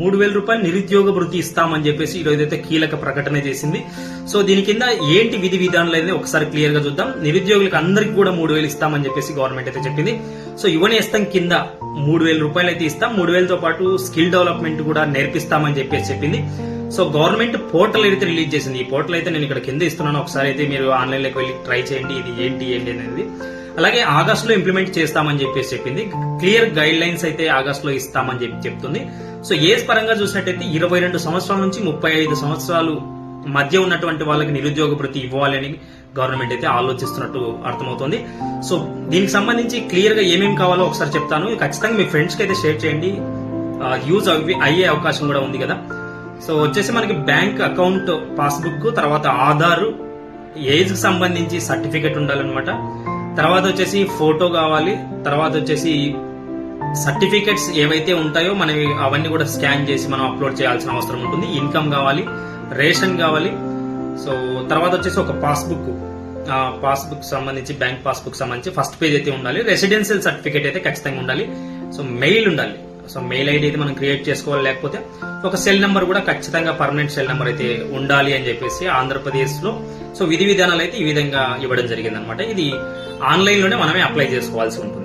మూడు వేల రూపాయలు నిరుద్యోగ వృత్తి ఇస్తామని చెప్పేసి ఈ రోజైతే కీలక ప్రకటన చేసింది. సో దీని కింద ఏంటి విధి విధానాలు అనేది ఒకసారి క్లియర్గా చూద్దాం. నిరుద్యోగులకు అందరికి కూడా మూడు వేలు ఇస్తామని చెప్పేసి గవర్నమెంట్ అయితే చెప్పింది. సో యువనేస్తం కింద మూడు వేల రూపాయలు అయితే ఇస్తాం. మూడు వేలతో పాటు స్కిల్ డెవలప్మెంట్ కూడా నేర్పిస్తామని చెప్పేసి చెప్పింది. సో గవర్నమెంట్ పోర్టల్ అయితే రిలీజ్ చేసింది ఈ పోర్టల్ అయితే నేను ఇక్కడ కింద ఇస్తున్నాను. ఒకసారి అయితే మీరు ఆన్లైన్లోకి వెళ్ళి ట్రై చేయండి. ఇది ఏంటి ఏంటి అనేది. అలాగే ఆగస్ట్లో ఇంప్లిమెంట్ చేస్తామని చెప్పేసి చెప్పింది. క్లియర్ గైడ్ లైన్స్ అయితే ఆగస్ట్లో ఇస్తామని చెప్పి చెప్తుంది. సో ఏజ్ పరంగా చూసినట్టయితే ఇరవై రెండు సంవత్సరాల నుంచి ముప్పై ఐదు సంవత్సరాలు మధ్య ఉన్నటువంటి వాళ్ళకి నిరుద్యోగ ప్రతి ఇవ్వాలని గవర్నమెంట్ అయితే ఆలోచిస్తున్నట్టు అర్థమవుతుంది. సో దీనికి సంబంధించి క్లియర్గా ఏమేమి కావాలో ఒకసారి చెప్తాను. ఖచ్చితంగా మీ ఫ్రెండ్స్కి అయితే షేర్ చేయండి. యూజ్ అయ్యే అవకాశం కూడా ఉంది కదా. సో వచ్చేసి మనకి బ్యాంక్ అకౌంట్ పాస్బుక్ తర్వాత ఆధార్ ఏజ్ సంబంధించి సర్టిఫికెట్ ఉండాలన్నమాట. తర్వాత వచ్చేసి ఫోటో కావాలి తర్వాత వచ్చేసి సర్టిఫికెట్స్ ఏవైతే ఉంటాయో మనవి అవన్నీ కూడా స్కాన్ చేసి మనం అప్లోడ్ చేయాల్సిన అవసరం ఉంటుంది. ఇన్కమ్ కావాలి రేషన్ కావాలి. సో తర్వాత వచ్చేసి ఒక పాస్బుక్. పాస్బుక్ సంబంధించి బ్యాంక్ పాస్బుక్ సంబంధించి ఫస్ట్ పేజ్ అయితే ఉండాలి. రెసిడెన్షియల్ సర్టిఫికేట్ అయితే ఖచ్చితంగా ఉండాలి. సో మెయిల్ ఉండాలి. సో మెయిల్ ఐడి అయితే మనం క్రియేట్ చేసుకోవాలి. లేకపోతే ఒక సెల్ నెంబర్ కూడా ఖచ్చితంగా పర్మనెంట్ సెల్ నెంబర్ అయితే ఉండాలి అని చెప్పేసి ఆంధ్రప్రదేశ్లో సో విధి విధానాలు అయితే ఈ విధంగా ఇవ్వడం జరిగింది అనమాట ఇది ఆన్లైన్లోనే మనమే అప్లై చేసుకోవాల్సి ఉంటుంది.